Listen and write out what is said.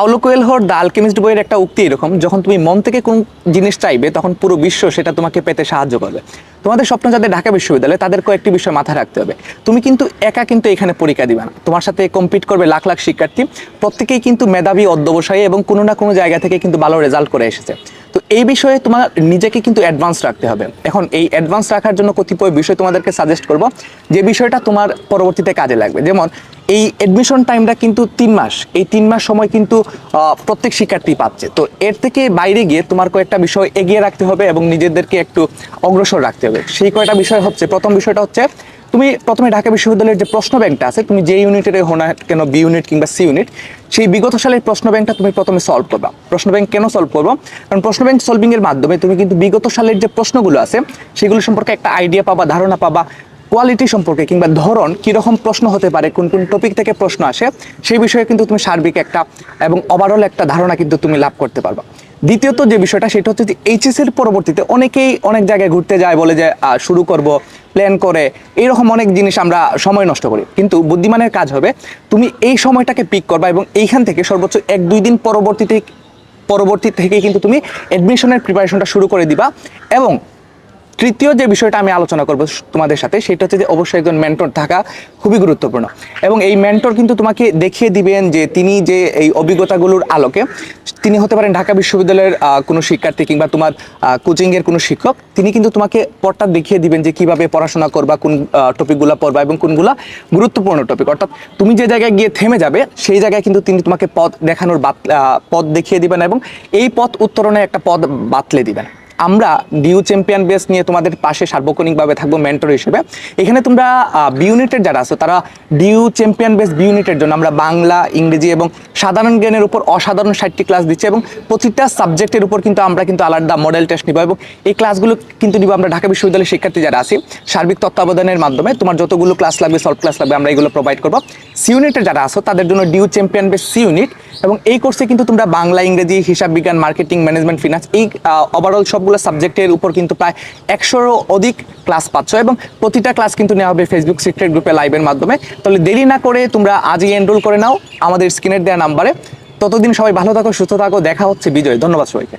Paulo কোয়েলহোর the Alchemist বইয়ের একটা উক্তি এরকম, যখন তুমি মন থেকে কোন জিনিস চাইবে, তখন পুরো বিশ্ব সেটা তোমাকে পেতে সাহায্য করবে। তোমাদের স্বপ্ন যাদের ঢাকা বিশ্ববিদ্যালয়, তাদের কয়েকটি বিষয় মাথায় রাখতে হবে। তুমি কিন্তু একা কিন্তু এখানে পরীক্ষা দিবে না। তোমার সাথে কম্পিট করবে লাখ লাখ শিক্ষার্থী। প্রত্যেকেই কিন্তু মেধাবী, অধ্যবসায়ী এবং কোনো না কোনো জায়গা থেকে কিন্তু ভালো রেজাল্ট করে এসেছে। তো এই বিষয়ে তোমার নিজেকে কিন্তু অ্যাডভান্স রাখতে হবে। এখন এই অ্যাডভান্স রাখার জন্য কতিপয় বিষয় তোমাদেরকে সাজেস্ট করব। যে বিষয়টা তোমার পরবর্তীতে কাজে লাগবে। যেমন এই অ্যাডমিশন টাইমটা কিন্তু তিন মাস। এই তিন মাস সময় কিন্তু প্রত্যেক শিক্ষার্থী পাচ্ছে। তো এর থেকে বাইরে গিয়ে তোমার কয়েকটা বিষয় এগিয়ে রাখতে হবে এবং নিজেদেরকে একটু অগ্রসর রাখতে হবে। সেই কয়টা বিষয় হচ্ছে, প্রথম বিষয়টা হচ্ছে, তুমি প্রথমে ঢাকা বিশ্ববিদ্যালয়ের যে প্রশ্ন ব্যাংকটা আছে, তুমি যে ইউনিটের হো না কেন বি ইউনিট কিংবা সি ইউনিট সেই বিগত সালের প্রশ্ন ব্যাংকটা তুমি প্রথমে সলভ করবা। প্রশ্ন ব্যাংক কেন সলভ করব? কারণ প্রশ্ন ব্যাংক সলভিংয়ের মাধ্যমে তুমি কিন্তু বিগত সালের যে প্রশ্নগুলো আছে, সেগুলো সম্পর্কে একটা আইডিয়া পাবা, ধারণা পাবা কোয়ালিটি সম্পর্কে কিংবা ধরন কীরকম প্রশ্ন হতে পারে, কোন কোন টপিক থেকে প্রশ্ন আসে, সেই বিষয়ে কিন্তু তুমি সার্বিক একটা এবং ওভারঅল একটা ধারণা কিন্তু তুমি লাভ করতে পারবা। দ্বিতীয়ত যে বিষয়টা, সেটা হচ্ছে যে এইচএস এর পরবর্তীতে অনেকেই অনেক জায়গায় ঘুরতে যায়, বলে যে শুরু করব প্ল্যান করে, এইরকম অনেক জিনিস আমরা সময় নষ্ট করি। কিন্তু বুদ্ধিমানের কাজ হবে, তুমি এই সময়টাকে পিক করবা এবং এইখান থেকে সর্বোচ্চ এক, দুই দিন পরবর্তীতে, পরবর্তী থেকে কিন্তু তুমি অ্যাডমিশনের প্রিপারেশনটা শুরু করে দিবা এবং তৃতীয় যে বিষয়টা আমি আলোচনা করব তোমাদের সাথে, সেটা হচ্ছে যে অবশ্যই একজন মেন্টর থাকা খুবই গুরুত্বপূর্ণ। এবং এই মেন্টর কিন্তু তোমাকে দেখিয়ে দিবেন যে তিনি যে এই অভিজ্ঞতাগুলোর আলোকে, তিনি হতে পারেন ঢাকা বিশ্ববিদ্যালয়ের কোনো শিক্ষার্থী কিংবা তোমার কোচিংয়ের কোনো শিক্ষক, তিনি কিন্তু তোমাকে পথটা দেখিয়ে দিবেন যে কীভাবে পড়াশোনা করবা, কোন টপিকগুলো পড়বা এবং কোনগুলো গুরুত্বপূর্ণ টপিক অর্থাৎ তুমি যে জায়গায় গিয়ে থেমে যাবে, সেই জায়গায় কিন্তু তিনি তোমাকে পথ দেখানোর পথ দেখিয়ে দিবেন এবং এই পথ উত্তরণে একটা পথ বাতলে দিবেন। আমরা ডিউ চ্যাম্পিয়ন বেস নিয়ে তোমাদের পাশে সার্বক্ষণিকভাবে থাকব মেন্টর হিসেবে। এখানে তোমরা বি ইউনিটের যারা আছো, তারা ডিউ চ্যাম্পিয়ন বেস বি ইউনিটের জন্য আমরা বাংলা, ইংরেজি এবং সাধারণ জ্ঞানের উপর অসাধারণ ষাটটি ক্লাস দিচ্ছি এবং প্রতিটা সাবজেক্টের উপর কিন্তু আমরা কিন্তু আলাদা মডেল টেস্ট নিব এবং এই ক্লাসগুলো কিন্তু নিব আমরা ঢাকা বিশ্ববিদ্যালয়ের শিক্ষার্থী যারা আছি, সার্বিক তত্ত্বাবধানের মাধ্যমে তোমার যতগুলো ক্লাস লাগবে সলভ ক্লাস লাগবে, আমরা এগুলো প্রোভাইড করব। সি ইউনিটের যারা আছো, তাদের জন্য DU champion base C unit এবং এই কোর্সে কিন্তু তোমরা বাংলা, ইংরেজি, হিসাব বিজ্ঞান মার্কেটিং ম্যানেজমেন্ট ফিনান্স এই ওভারঅল সবগুলো সাবজেক্টের উপর কিন্তু প্রায় একশোরও অধিক ক্লাস পাচ্ছ এবং প্রতিটা ক্লাস কিন্তু নেওয়া হবে ফেসবুক সিক্রেট গ্রুপে লাইভের মাধ্যমে। তাহলে দেরি না করে তোমরা আজই এনরোল করে নাও আমাদের স্ক্রিনের দেওয়া নাম্বারে ততদিন সবাই ভালো থাকো, সুস্থ থাকো, দেখা হচ্ছে বিজয়। ধন্যবাদ সবাইকে।